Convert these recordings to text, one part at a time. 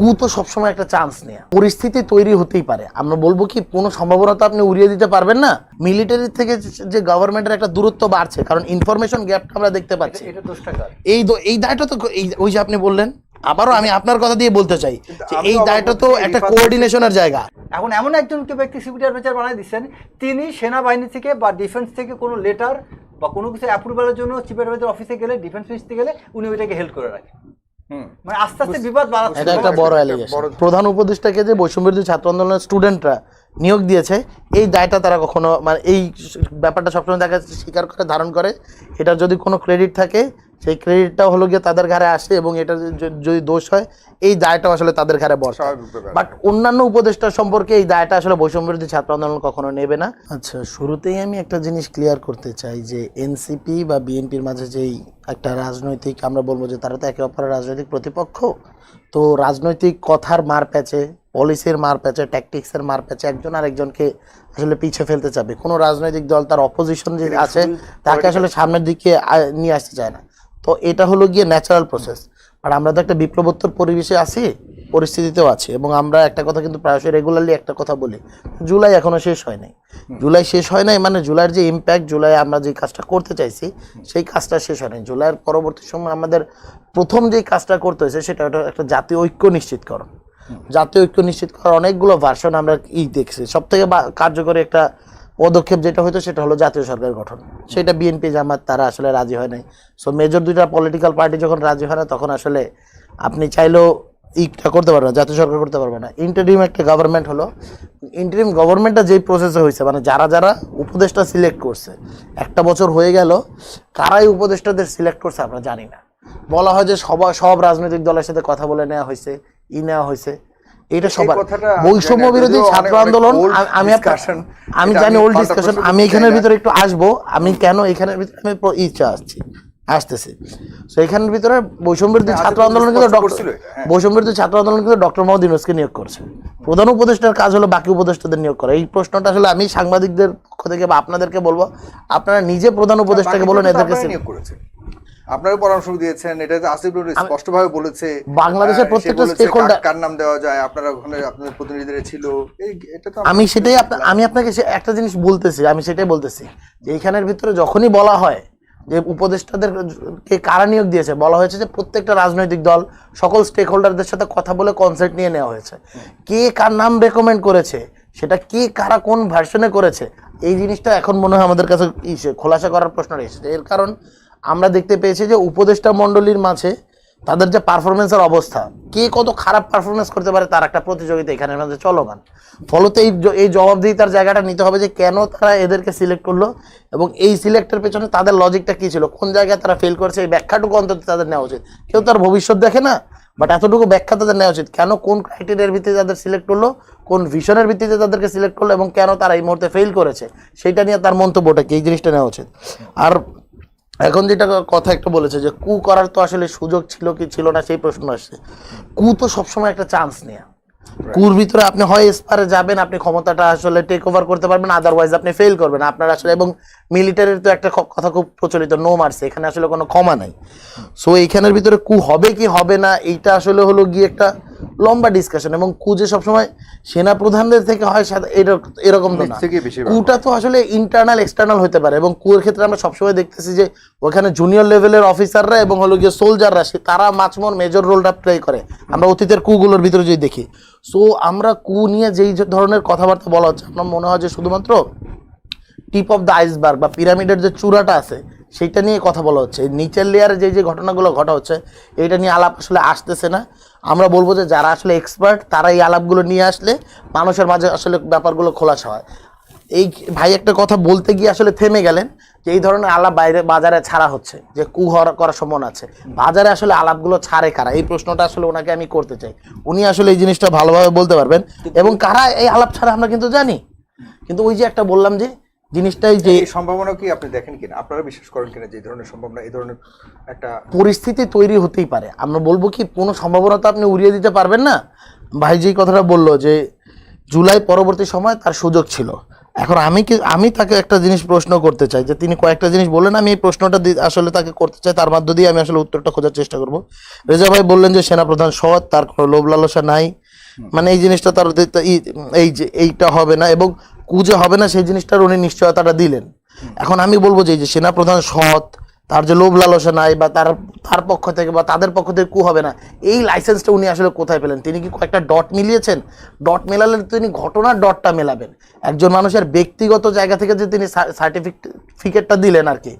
কু তো সবসময় একটা চান্স নেয়া। পরিস্থিতি তৈরি হতেই পারে। আমরা বলব কি কোনো সম্ভাবনা তো আপনি উড়িয়ে দিতে পারবেন না? মিলিটারি থেকে যে- গভর্নমেন্টের একটা দূরত্ব বাড়ছে কারণ ইনফরমেশন গ্যাপটা আমরা দেখতে পাচ্ছি। এই এই দায়টা তো ওই যে আপনি বললেন আবারও আমি আপনার কথা দিয়ে বলতে চাই যে এই দায়টা তো একটা কোঅর্ডিনেশনের জায়গা। এখন এমন একজনকে ব্যক্তি সিকিউরিটি অ্যাডভাইজার বানাই দিচ্ছেন তিনি সেনাবাহিনী থেকে বা ডিফেন্স থেকে কোনো লেটার বা কোনো কিছু অ্যাপ্রুভালের জন্য চিফ অ্যাডভাইজার অফিসে গেলে ডিফেন্স মিনিস্ট্রি গেলে উনি ওইটাকে হেল্প করে রাখেন। মানে আস্তে আস্তে বিবাদ বাড়াচ্ছে। এটা একটা বড় অ্যালিগেশন প্রধান উপদেষ্টাকে যে বৈষম্যবিরোধী ছাত্র আন্দোলনের স্টুডেন্টরা নিয়োগ দিয়েছে এই দায়টা তারা কখনো মানে এই ব্যাপারটা সবসময় দেখা যাচ্ছে স্বীকার করে ধারণ করে। এটার যদি কোনো ক্রেডিট থাকে সেই ক্রেডিটটা হলো গিয়ে তাদের ঘাড়ে আসে এবং এটা যদি দোষ হয় এই দায়টা আসলে তাদের ঘাড়ে বসে। বাট অন্যান্য উপদেষ্টা সম্পর্কে এই দায়টা আসলে বৈষম্যবিরোধী ছাত্র আন্দোলন কখনো নেবে না। আচ্ছা শুরুতেই আমি একটা জিনিস ক্লিয়ার করতে চাই যে এনসিপি বা বিএনপির মাঝে যেই একটা রাজনৈতিক আমরা বলব যে তারা তো একে অপরের রাজনৈতিক প্রতিপক্ষ তো রাজনৈতিক কথার মার প্যাচে পলিসির মার প্যাচে ট্যাকটিক্সের মার প্যাচে একজন আরেকজনকে আসলে পিছিয়ে ফেলতে চাবে। কোনো রাজনৈতিক দল তার অপোজিশন যে আছে তাকে আসলে সামনের দিকে নিয়ে আসতে চায় না। তো এটা হলো গিয়ে ন্যাচারাল প্রসেস আর আমরা তো একটা বিপ্লবোত্তর পরিবেশে আছি পরিস্থিতিতেও আছি এবং আমরা একটা কথা কিন্তু প্রায়শই রেগুলারলি একটা কথা বলি জুলাই এখনও শেষ হয় নাই। জুলাই শেষ হয় নাই মানে জুলাইয়ের যে ইম্প্যাক্ট জুলাই আমরা যে কাজটা করতে চাইছি সেই কাজটা শেষ হয় নাই। জুলাইয়ের পরবর্তী সময় আমাদের প্রথম যে কাজটা করতে হয়েছে সেটা একটা জাতীয় ঐক্য নিশ্চিতকরণ। জাতীয় ঐক্য নিশ্চিত করার অনেকগুলো ভার্সন আমরা ই দেখছি। সব থেকে কার্যকরী একটা পদক্ষেপ যেটা হতো সেটা হলো জাতীয় সরকার গঠন। সেটা বিএনপি জামাত, তারা আসলে রাজি হয় নাই। সো মেজর দুইটা পলিটিক্যাল পার্টি যখন রাজি হয় না, তখন আসলে আপনি চাইলেও ইটা করতে পারবেন না, জাতীয় সরকার করতে পারবে না। ইন্টারিম একটা গভর্নমেন্ট হলো ইন্টারিম গভর্নমেন্টটা যেই প্রসেসে হয়েছে মানে যারা যারা উপদেষ্টা সিলেক্ট করছে, একটা বছর হয়ে গেল, কারাই উপদেষ্টাদের সিলেক্ট করছে আমরা জানি না। বলা হয় যে সব সব রাজনৈতিক দলের সাথে কথা বলে নেওয়া হয়েছে ই নেওয়া হয়েছে। এটা সবার। বৈষম্য বিরোধী ছাত্র আন্দোলন আমি আমি জানি ওল্ড ডিসকাশন আমি এখানের ভিতরে একটু আসব। আমি কেন এখানের ভিতরে আমি ইচ্ছা আসছি আসতেছি। তো এখানের ভিতরে বৈষম্য বিরোধী হ্যাঁ, ছাত্র আন্দোলন কিন্তু হ্যাঁ। বৈষম্য বিরোধী ছাত্র আন্দোলন কিন্তু ডক্টর মোহাম্মদ ইউনুসকে নিয়োগ করছে। প্রধান উপদেষ্টার কাজ হলো বাকি উপদেষ্টাদের নিয়োগ করা। এই প্রশ্নটা আসলে আমি সাংবাদিকদের পক্ষ থেকে বা আপনাদেরকে বলব। আপনারা নিজে প্রধান উপদেষ্টাকে বলুন এদেরকে নিয়োগ করেছে। আপনারও পরামর্শ দিয়েছেন এটা আসিফ নজরুল স্পষ্টভাবে বলেছে বাংলাদেশের প্রত্যেকটা stakeholder- কার- নাম দেওয়া যায় আপনারা ওখানে আপনাদের প্রতিনিধিরা ছিল। এটা তো আমি সেটাই আমি আপনাকে একটা জিনিস বলতেছি আমি সেটাই বলতেছি যে এইখানের ভিতরে যখনই বলা হয় যে উপদেষ্টাদের কে কারা নিয়োগ দিয়েছে বলা হয়েছে যে প্রত্যেকটা রাজনৈতিক দল সকল স্টেক হোল্ডারদের সাথে কথা বলে কনসেপ্ট নিয়ে নেওয়া হয়েছে। কে কার নাম রেকমেন্ড করেছে সেটা কে কারা কোন ভার্সনে করেছে এই জিনিসটা এখন মনে হয় আমাদের কাছে খোলাসা করার প্রশ্ন রয়েছে। এর কারণ আমরা দেখতে পেয়েছি যে উপদেষ্টা মণ্ডলীর মাঝে তাদের যে পারফরমেন্সের অবস্থা, কে কত খারাপ পারফরমেন্স করতে পারে তার একটা প্রতিযোগিতা এখানে মাঝে চলমান। ফলত এই এই জবাবদিহিতার জায়গাটা নিতে হবে যে কেন তারা এদেরকে সিলেক্ট করল এবং এই সিলেক্টের পেছনে তাদের লজিকটা কী ছিল, কোন জায়গায় তারা ফেল করেছে, এই ব্যাখ্যাটুকু অন্তত তাদের নেওয়া উচিত। কেউ তার ভবিষ্যৎ দেখে না বাট এতটুকু ব্যাখ্যা তাদের নেওয়া উচিত। কেন কোন ক্রাইটেরিয়ার ভিত্তিতে তাদের সিলেক্ট করল, কোন ভিশনের ভিত্তিতে তাদেরকে সিলেক্ট করল এবং কেন তারা এই মুহূর্তে ফেল করেছে সেইটা নিয়ে তার মন্তব্যটা কি, এই জিনিসটা নেওয়া উচিত। আর এখন যেটা কথা একটা বলেছে যে কু করার তো আসলে সুযোগ ছিল কি ছিল না সেই প্রশ্ন আসছে। কু তো সবসময় একটা চান্স নেয়া। কুর ভিতরে আপনি হয় স্পারে যাবেন আপনি ক্ষমতাটা আসলে টেক ওভার করতে পারবেন আদারওয়াইজ আপনি ফেল করবেন। আপনার আসলে এবং মিলিটারির তো একটা কথা খুব প্রচলিত নো মারছে এখানে আসলে কোনো ক্ষমা নাই। সো এইখানের ভিতরে কু হবে কি হবে না এইটা আসলে হলো গিয়ে একটা লম্বা ডিসকাশন এবং কু যে সবসময় সেনা প্রধানদের থেকে হয় এরকম না। কুটা তো আসলে ইন্টারনাল এক্সটার্নাল হতে পারে এবং কুয়ের ক্ষেত্রে আমরা সবসময় দেখতেছি যে ওখানে জুনিয়র লেভেলের অফিসাররা এবং হলো গিয়ে সোলজাররা সে তারা মাছমোর মেজর রোলটা প্লে করে। আমরা অতীতের কুগুলোর ভিতরে যদি দেখি। সো আমরা কু নিয়ে যেই যে ধরনের কথাবার্তা বলা হচ্ছে আমার মনে হয় যে শুধুমাত্র টিপ অফ দ্য আইসবার্গ বা পিরামিডের যে চূড়াটা আছে সেইটা নিয়ে কথা বলা হচ্ছে। নিচের লেয়ারে যে যে ঘটনাগুলো ঘটা হচ্ছে এইটা নিয়ে আলাপ আসলে আসতেছে না। আমরা বলব যে যারা আসলে এক্সপার্ট তারা এই আলাপগুলো নিয়ে আসলে মানুষের মাঝে আসলে ব্যাপারগুলো খোলাসা হয়। এই ভাই একটা কথা বলতে গিয়ে আসলে থেমে গেলেন যে এই ধরনের আলাপ বাইরে বাজারে ছাড়া হচ্ছে, যে কু হওয়ার করার সম্ভাবনা আছে। বাজারে আসলে আলাপগুলো ছাড়ে কারা? এই প্রশ্নটা আসলে ওনাকে আমি করতে চাই। উনি আসলে এই জিনিসটা ভালোভাবে বলতে পারবেন। এবং কারা এই আলাপ ছাড়া আমরা কিন্তু জানি। কিন্তু ওই যে একটা বললাম যে জিনিসটাই যে সম্ভাবনা কি আপনি দেখেন কিনা? আপনারা বিশ্বাস করেন কিনা যে ধরনের সম্ভাবনা এই ধরনের একটা পরিস্থিতি তৈরি হতেই পারে। আমরা বলব কি কোনো সম্ভাবনা তো আপনি উড়িয়ে দিতে পারবেন না। ভাই যেই কথাটা বলল যে জুলাই পরবর্তী সময় তার সুযোগ ছিল। এখন আমি কি আমি তাকে একটা জিনিস প্রশ্ন করতে চাই যে তিনি কয়েকটা জিনিস বললেন আমি এই প্রশ্নটা আসলে তাকে করতে চাই তার মধ্য দিয়ে আমি আসলে উত্তরটা খোঁজার চেষ্টা করব। রেজা ভাই বললেন যে সেনাপ্রধান সৎ তার কোনো লোভ লালসা নাই। মানে এই জিনিসটা তার এই যে এইটা হবে না। এবং কুজে হবে না সেই জিনিসটার উনি নিশ্চয়তাটা দিলেন। এখন আমি বলব যে যে সেনাপ্রধান সৎ তার যে লোভ লালসা নাই বা তার তার পক্ষ থেকে বা তাদের পক্ষ থেকে কু হবে না এই লাইসেন্সটা উনি আসলে কোথায় পেলেন? তিনি কি কয়েকটা ডট মিলিয়েছেন? ডট মেলালে তিনি ঘটনার ডটটা মেলাবেন। একজন মানুষের ব্যক্তিগত জায়গা থেকে যে তিনি সার্টিফিকেটটা দিলেন আর কি।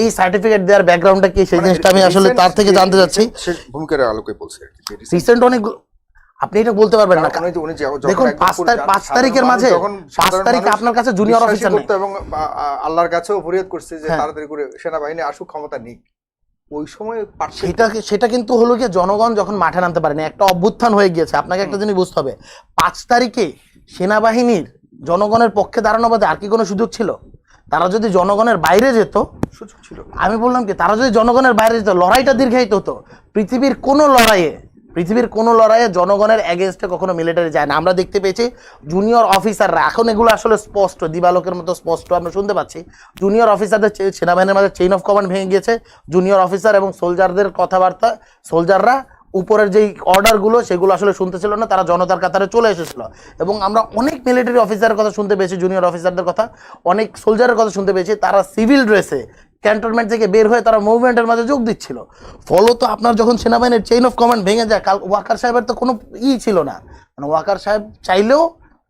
এই সার্টিফিকেট দেওয়ার ব্যাকগ্রাউন্ডটা কি? সেই মানে জিনিসটা আমি আসলে তার থেকে জানতে চাচ্ছি। ভূমিকার আলোকে বলছে কি। যে রিসেন্ট অনেক আপনি এটা বলতে পারবেন না। দেখুন পাঁচ তারিখের মাঝে পাঁচ তারিখে আপনার কাছে জুনিয়র অফিসার করতো এবং আল্লাহর কাছেও ফরিয়াদ করছে যে হ্যাঁ। তাড়াতাড়ি করে সেনাবাহিনী আসুক ক্ষমতা নিক। ওই সময় সেটা সেটা কিন্তু হলো গিয়ে জনগণ যখন মাঠে নামতে পারেনি একটা অভ্যুত্থান হয়ে গিয়েছে। আপনাকে একটা জিনিস বুঝতে হবে পাঁচ তারিখে সেনাবাহিনীর জনগণের পক্ষে দাঁড়ানো বাদে আর কি কোনো সুযোগ ছিল? তারা যদি জনগণের বাইরে যেত সুযোগ ছিল। আমি বললাম কি তারা যদি জনগণের বাইরে যেত লড়াইটা দীর্ঘায়িত হতো পৃথিবীর কোনো লড়াইয়ে পৃথিবীর কোনো লড়াইয়ে জনগণের এগেনস্টে কখনো মিলিটারি যায় না। আমরা দেখতে পেয়েছি জুনিয়র অফিসাররা এখন এগুলো আসলে স্পষ্ট, দিবালোকের মতো স্পষ্ট আমরা শুনতে পাচ্ছি। জুনিয়র অফিসারদের সেনাবাহিনীর মাঝে চেইন অফ কমান্ড ভেঙে গিয়েছে। জুনিয়র অফিসার এবং সোলজারদের কথাবার্তা সোলজাররা উপরের যেই অর্ডারগুলো সেগুলো আসলে শুনতে ছিল না, তারা জনতার কাতারে চলে এসেছিল। এবং আমরা অনেক মিলিটারি অফিসারের কথা শুনতে পেয়েছি জুনিয়র অফিসারদের কথা, অনেক সোলজারের কথা শুনতে পেয়েছি। তারা সিভিল ড্রেসে ক্যান্টনমেন্ট থেকে বের হয়ে তারা মুভমেন্টের মাঝে যোগ দিচ্ছিল। ফলত আপনার যখন সেনাবাহিনীর চেইন অফ কমান্ড ভেঙে যায়, কাল ওয়াকার সাহেবের তো কোনো ই ছিল না। মানে ওয়াকার সাহেব চাইলেও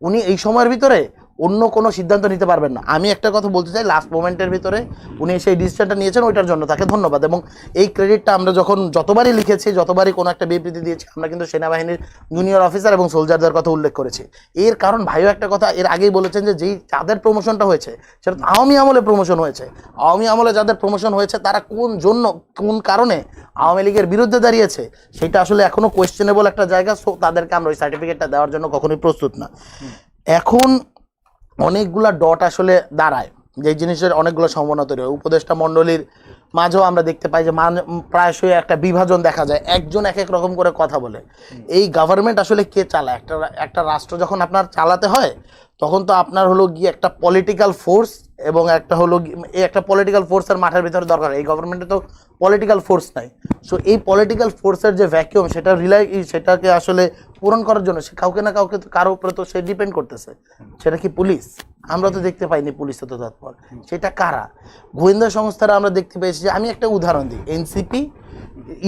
উনি এই সময়ের ভিতরে অন্য কোনো সিদ্ধান্ত নিতে পারবেন না। আমি একটা কথা বলতে চাই লাস্ট মোমেন্টের ভিতরে উনি সেই ডিসিশনটা নিয়েছেন ওইটার জন্য তাকে ধন্যবাদ। এবং এই ক্রেডিটটা আমরা যখন যতবারই লিখেছি যতবারই কোনো একটা বিবৃতি দিয়েছি আমরা কিন্তু সেনাবাহিনীর জুনিয়র অফিসার এবং সোলজারদের কথা উল্লেখ করেছি। এর কারণ ভাইও একটা কথা এর আগেই বলেছেন যে যেই যাদের প্রমোশনটা হয়েছে সেটা আওয়ামী আমলে প্রমোশন হয়েছে। আওয়ামী আমলে যাদের প্রমোশন হয়েছে তারা কোন জন্য কোন কারণে আওয়ামী লীগের বিরুদ্ধে দাঁড়িয়েছে সেটা আসলে এখনও কোয়েশ্চেনেবল একটা জায়গা সো তাদেরকে আমরা ওই সার্টিফিকেটটা দেওয়ার জন্য কখনোই প্রস্তুত না। এখন অনেকগুলা ডট আসলে দাঁড়ায়। যে জিনিসের অনেকগুলো সম্ভাবনা তৈরি হয়। উপদেষ্টা মণ্ডলীর মাঝেও আমরা দেখতে পাই যে প্রায়শই একটা বিভাজন দেখা যায়। একজন এক এক রকম করে কথা বলে। এই গভর্নমেন্ট আসলে কে চালায়? একটা একটা রাষ্ট্র যখন আপনার চালাতে হয়, তখন তো আপনার হলো গিয়ে একটা পলিটিক্যাল ফোর্স এবং একটা হলো এই একটা পলিটিক্যাল ফোর্সের মাঠের ভিতরে দরকার। এই গভর্নমেন্টে তো পলিটিক্যাল ফোর্স নাই। সো এই পলিটিক্যাল ফোর্সের যে ভ্যাকিউম সেটা রিলাই সেটাকে আসলে পূরণ করার জন্য সে কাউকে না কাউকে তো কারও উপরে তো সে ডিপেন্ড করতেছে। সেটা কি পুলিশ আমরা তো দেখতে পাইনি পুলিশ তো তৎপর। সেটা কারা? গোয়েন্দা সংস্থারা আমরা দেখতে পেয়েছি যে, আমি একটা উদাহরণ দিই। এনসিপি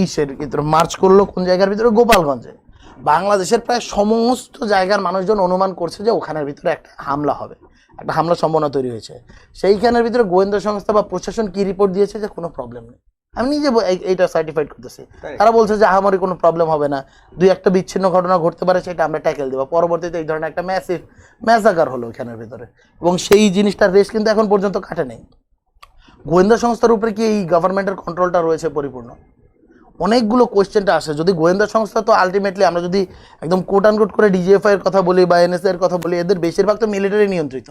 ইসের ভিতরে মার্চ করল কোন জায়গার ভিতরে? গোপালগঞ্জে। বাংলাদেশের প্রায় সমস্ত জায়গার মানুষজন অনুমান করছে যে ওখানের ভিতরে একটা হামলা হবে একটা হামলার সম্ভাবনা তৈরি হয়েছে। সেইখানের ভিতরে গোয়েন্দা সংস্থা বা প্রশাসন কি রিপোর্ট দিয়েছে যে কোনো প্রবলেম নেই। আমি নিজে এইটা সার্টিফাইড করতেছি। তারা বলছে যে আহামরি কোনো প্রবলেম হবে না। দুই একটা বিচ্ছিন্ন ঘটনা ঘটতে পারে সেটা আমরা ট্যাকেল দেবো। পরবর্তীতে এই ধরনের একটা ম্যাসিভ ম্যাসাকার হলো এখানের ভিতরে। এবং সেই জিনিসটার রেস কিন্তু এখন পর্যন্ত কাটে নেই। গোয়েন্দা সংস্থার উপরে কি এই গভর্নমেন্টের কন্ট্রোলটা রয়েছে পরিপূর্ণ? অনেকগুলো কোয়েশ্চেনটা আসে। যদি গোয়েন্দা সংস্থা তো আলটিমেটলি আমরা যদি একদম কোট আনকোট করে ডিজিএফআই এর কথা বলি বা এনএসএ এর কথা বলি এদের বেশিরভাগ তো মিলিটারি নিয়ন্ত্রিত।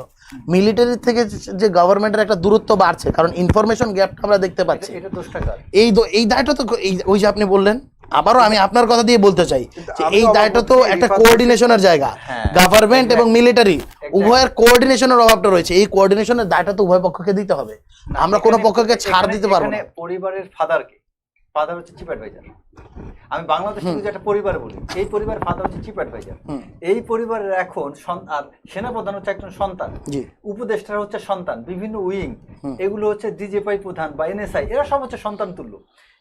মিলিটারি থেকে যে- গভর্নমেন্টের একটা দূরত্ব বাড়ছে কারণ ইনফরমেশন গ্যাপটা আমরা দেখতে পাচ্ছি। এই এই দায়টা তো ওই যে আপনি বললেন আবারও আমি আপনার কথা দিয়ে বলতে চাই যে এই দায়টা তো একটা কোঅর্ডিনেশনের জায়গা। হ্যাঁ, গভর্নমেন্ট এবং মিলিটারি. উভয়ের কোঅর্ডিনেশনের অভাবটা রয়েছে। এই কোঅর্ডিনেশনের দায়টা তো উভয় পক্ষকে দিতে হবে। আমরা কোনো পক্ষকে ছাড় দিতে পারব না। পরিবারের ফাদারকে ফাদার হচ্ছে চিপ অ্যাডভাইজার আমি বাংলাদেশে যদি একটা পরিবার বলি এই পরিবারের ফাদার হচ্ছে চিপ অ্যাডভাইজার এই পরিবারের এখন আর সেনাপ্রধান হচ্ছে একজন সন্তান। উপদেষ্টারা হচ্ছে সন্তান বিভিন্ন উইং। এগুলো হচ্ছে ডিজিএফআই প্রধান বা এনএসআই এরা সব হচ্ছে সন্তান তুল্য।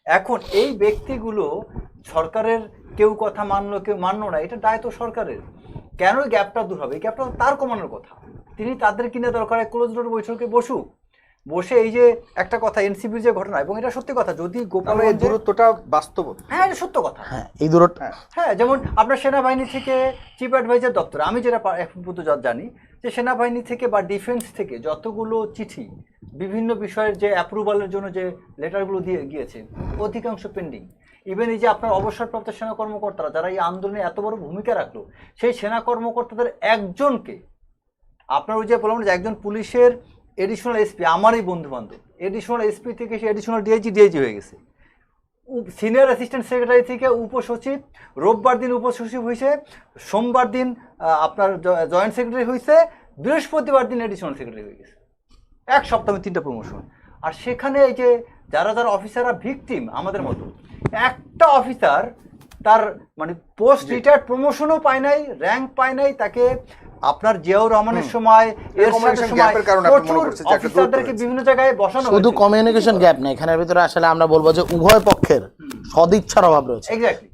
এখন এই ব্যক্তিগুলো সরকারের কেউ কথা মানলো কেউ মানলো না এটা দায় তো সরকারের। কেন গ্যাপটা দূর হবে? এই গ্যাপটা তার কমানোর কথা। তিনি তাদের কিনে দরকার ক্লোজ ডোর বৈঠকে বসুক। বসে এই যে একটা কথা এনসিপির যে ঘটনা এবং এটা সত্যি কথা যদি গোপালগঞ্জে দূরত্বটা বাস্তব। হ্যাঁ এটা সত্য কথা। হ্যাঁ এই দূরত্ব হ্যাঁ যেমন আপনার সেনাবাহিনী থেকে চিফ অ্যাডভাইজার দপ্তর আমি যেটা এখন পর্যন্ত জানি যে সেনাবাহিনী থেকে বা ডিফেন্স থেকে যতগুলো চিঠি বিভিন্ন বিষয়ের যে অ্যাপ্রুভালের জন্য যে লেটারগুলো দিয়ে গিয়েছে অধিকাংশ পেন্ডিং ইভেন এই যে আপনার অবসরপ্রাপ্ত সেনা কর্মকর্তারা যারা এই আন্দোলনে এত বড় ভূমিকা রাখল সেই সেনা কর্মকর্তাদের একজনকে আপনার ওই যে বললাম যে একজন পুলিশের এডিশনাল এসপি আমারই বন্ধু বান্ধব এডিশনাল এসপি থেকে সে এডিশনাল ডিআইজি ডিআইজি হয়ে গেছে। সিনিয়র অ্যাসিস্ট্যান্ট সেক্রেটারি থেকে উপসচিব, রোববার দিন উপসচিব হয়েছে, সোমবার দিন আপনার জয়েন্ট সেক্রেটারি হয়েছে, বৃহস্পতিবার দিন এডিশনাল সেক্রেটারি হয়ে গেছে। এক সপ্তাহে তিনটা প্রমোশন আর সেখানে এই যে যারা যারা অফিসাররা ভিকটিম আমাদের মতো, একটা অফিসার তার মানে পোস্ট রিটায়ার্ড প্রমোশনও পায় নাই র্যাঙ্ক পায় নাই, তাকে আপনার জিয়াউর রহমানের সময় এর সময় কারণে প্রচুর অফিসারদেরকে বিভিন্ন জায়গায় বসানো শুধু কমিউনিকেশন গ্যাপ নেই এখানের ভিতরে আসলে আমরা বলব যে উভয় পক্ষের সদিচ্ছার অভাব রয়েছে।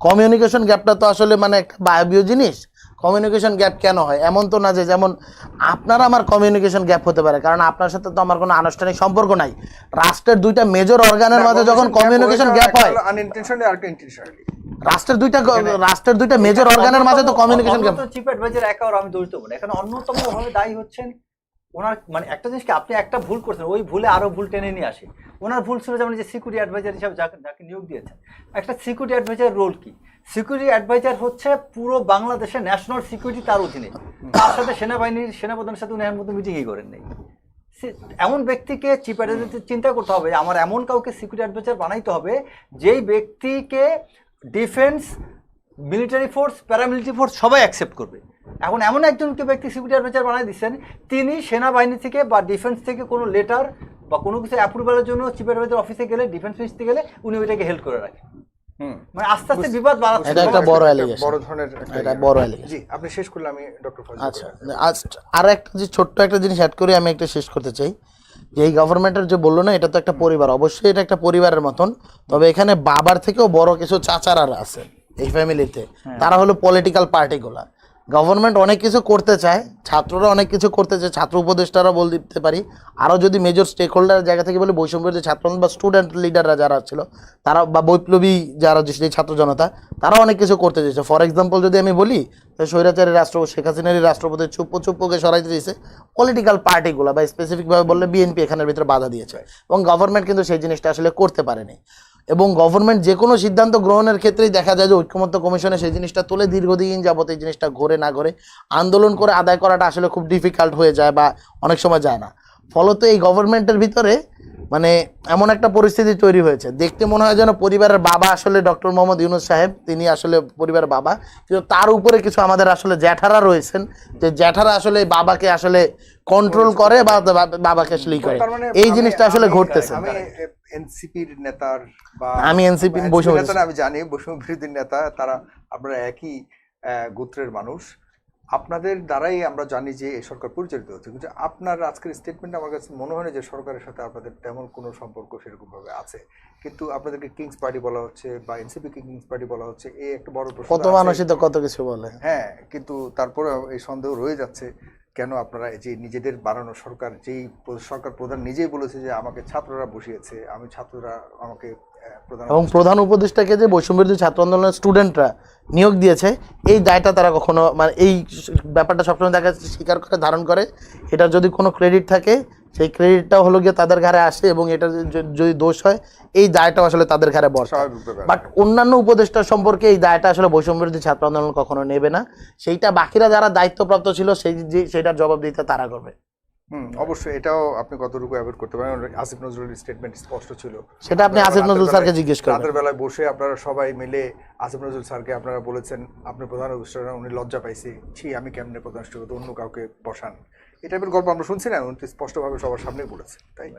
কমিউনিকেশন গ্যাপটা তো আসলে মানে একটা বায়বীয় জিনিস। কমিউনিকেশন গ্যাপ কেন হয়? এমন তো না যে যেমন আপনার আমার কমিউনিকেশন গ্যাপ হতে পারে কারণ আপনার সাথে তো আমার কোনো আনুষ্ঠানিক সম্পর্ক নাই। রাষ্ট্রের দুইটা মেজর অর্গানের মাঝে যখন কমিউনিকেশন গ্যাপ হয় আনইনটেনশনালি আর ইনটেনশনালি রাষ্ট্রের দুইটা রাষ্ট্রের দুইটা মেজর অর্গানের মাঝে তো কমিউনিকেশন গ্যাপ চিফ অ্যাডভাইজার একা আমি দোষ দেবো না। এখানে অন্যতম ভাবে দায়ী হচ্ছেন ওনার মানে একটা জিনিস কি আপনি একটা ভুল করছেন ওই ভুলে আরও ভুল টেনে নিয়ে আসে। ওনার ভুল ছিল যেমন যে সিকিউরিটি অ্যাডভাইজার হিসাবে যাকে যাকে নিয়োগ দিয়েছেন। একটা সিকিউরিটি অ্যাডভাইজার রোল কি? সিকিউরিটি অ্যাডভাইজার হচ্ছে পুরো বাংলাদেশের ন্যাশনাল সিকিউরিটি তার অধীনে। তার সাথে সেনাবাহিনীর সেনাপ্রধানের সাথে উনি এর মধ্যে মিটিংই করেন নাই। এমন ব্যক্তিকে চিফ অ্যাডভাইজার চিন্তা করতে হবে, আমার এমন কাউকে সিকিউরিটি অ্যাডভাইজার বানাইতে হবে, যেই ব্যক্তিকে defence military force paramilitary force সবাই অ্যাকসেপ্ট করবে। এখন এমন একজনকে ব্যক্তি সিকিউরিটি অ্যাডভাইজার বানাই দিচ্ছেন, তিনি সেনাবাহিনী থেকে বা ডিফেন্স থেকে কোনো লেটার বা কোনো কিছু অ্যাপ্রুভালের জন্য চিফ অ্যাডভাইজার অফিসে গেলে ডিফেন্স মিনিস্ট্রি গেলে, উনি ওইটাকে হেল্প করে রাখেন মানে আস্তে আস্তে বিবাদ বাড়াচ্ছে। এটা একটা বড় অ্যালিগেশন বড় ধরনের এটা ইয়ে। বড় অ্যালিগেশন জি আপনি শেষ করলে আমি ডক্টর ফজল আচ্ছা আজ আর একটা যে ছোট্ট একটা জিনিস অ্যাড করে আমি একটা শেষ করতে চাই। যে এই গভর্নমেন্টের যে বলল না এটা তো একটা পরিবার। অবশ্যই এটা একটা পরিবারের মতন। তবে এখানে বাবার থেকেও বড় কিছু চাচারা আছে এই ফ্যামিলিতে তারা হলো পলিটিক্যাল পার্টিগুলা গভর্নমেন্ট অনেক কিছু করতে চায় ছাত্ররা অনেক কিছু করতে চায় ছাত্র উপদেষ্টারা বল দিতে পারি। আরও যদি মেজর স্টেক হোল্ডার জায়গা থেকে বলি বৈষম্য যে ছাত্র বা স্টুডেন্ট লিডাররা যারা ছিল তারা বা বৈপ্লবী যারা যে ছাত্র জনতা তারা অনেক কিছু করতে চেয়েছে ফর এক্সাম্পল যদি আমি বলি স্বৈরাচারী রাষ্ট্র শেখ হাসিনারই রাষ্ট্রপতি চুপ্প চুপ্পকে সরাইতে দিয়েছে পলিটিক্যাল পার্টিগুলো বা স্পেসিফিকভাবে বললে বিএনপি এখানের ভিতরে বাধা দিয়েছে। এবং গভর্নমেন্ট কিন্তু সেই জিনিসটা আসলে করতে পারেনি। এবং গভর্নমেন্ট যে কোনো সিদ্ধান্ত গ্রহণের ক্ষেত্রেই দেখা যায় যে ঐক্যমত্য কমিশনে সেই জিনিসটা তুলে দীর্ঘদিন যাবত এই জিনিসটা ঘরে না ঘরে। আন্দোলন করে আদায় করাটা আসলে খুব ডিফিকাল্ট হয়ে যায় বা অনেক সময় যায় না। ফলত এই গভর্নমেন্টের ভিতরে মানে এমন একটা পরিস্থিতি তৈরি হয়েছে। দেখতে মনে হয় যেন পরিবারের বাবা আসলে ডক্টর মোহাম্মদ ইউনুস সাহেব তিনি আসলে পরিবারের বাবা। কিন্তু তার উপরে কিছু আমাদের আসলে জ্যাঠারা রয়েছেন যে জ্যাঠারা আসলে বাবাকে আসলে কন্ট্রোল করে বা বাবাকে আসলে করে। মানে এই জিনিসটা আসলে ঘটতেছে। আমি এনসিপির নেতার বা আমি বা বৈষম্য নেতা আমি জানি বৈষম্য বিরোধী নেতা তারা আপনারা একই গোত্রের মানুষ। আপনাদের দ্বারাই আমরা জানি যে এই সরকার পরিচালিত হচ্ছে। কিন্তু আপনার আজকের স্টেটমেন্ট আমার কাছে মনে হয় না যে সরকারের সাথে আপনাদের তেমন কোনো সম্পর্ক সেরকমভাবে আছে। কিন্তু আপনাদেরকে কিংস পার্টি বলা হচ্ছে বা এনসিপি কে কিংস পার্টি বলা হচ্ছে এই একটা বড় প্রশ্ন কত। মানুষই তো কত কিছু বলে। হ্যাঁ কিন্তু তারপরে এই সন্দেহ রয়ে যাচ্ছে কেন আপনারা এই যে নিজেদের বানানো সরকার যেই সরকার প্রধান নিজেই বলেছে যে আমাকে ছাত্ররা বসিয়েছে আমি ছাত্ররা আমাকে এবং প্রধান উপদেষ্টাকে যে বৈষম্যবিরোধী ছাত্র আন্দোলনের স্টুডেন্টরা নিয়োগ দিয়েছে এই দায়টা তারা কখনো মানে এই ব্যাপারটা সবসময় দেখা স্বীকার করে ধারণ করে। এটার যদি কোনো ক্রেডিট থাকে সেই ক্রেডিটটা হলো গিয়ে তাদের ঘাড়ে আসে এবং এটা যদি দোষ হয় এই দায়টাও আসলে তাদের ঘাড়ে বসে। বাট অন্যান্য উপদেষ্টা সম্পর্কে এই দায়টা আসলে বৈষম্যবিরোধী ছাত্র আন্দোলন কখনো নেবে না। সেইটা বাকিরা যারা দায়িত্বপ্রাপ্ত ছিল সেই যে সেটার জবাব দিতে তারা করবে। হুম অবশ্যই এটাও আপনি কতটুকু অ্যাভয়েড করতে পারেন। আসিফ নজরুলের স্টেটমেন্ট স্পষ্ট ছিল। সেটা আপনি আসিফ নজরুল স্যারকে জিজ্ঞেস করেন রাতের বেলায় বসে আপনারা সবাই মিলে আসিফ নজরুল স্যারকে আপনারা বলেছেন আপনি প্রধান উপদেষ্টা উনি লজ্জা পাইছে। ছি আমি কেমনে প্রধান উপদেষ্টা অন্য কাউকে বসান। এই টাইপের গল্প আমরা শুনছি না উনি স্পষ্টভাবে সবার সামনে বলেছে তাই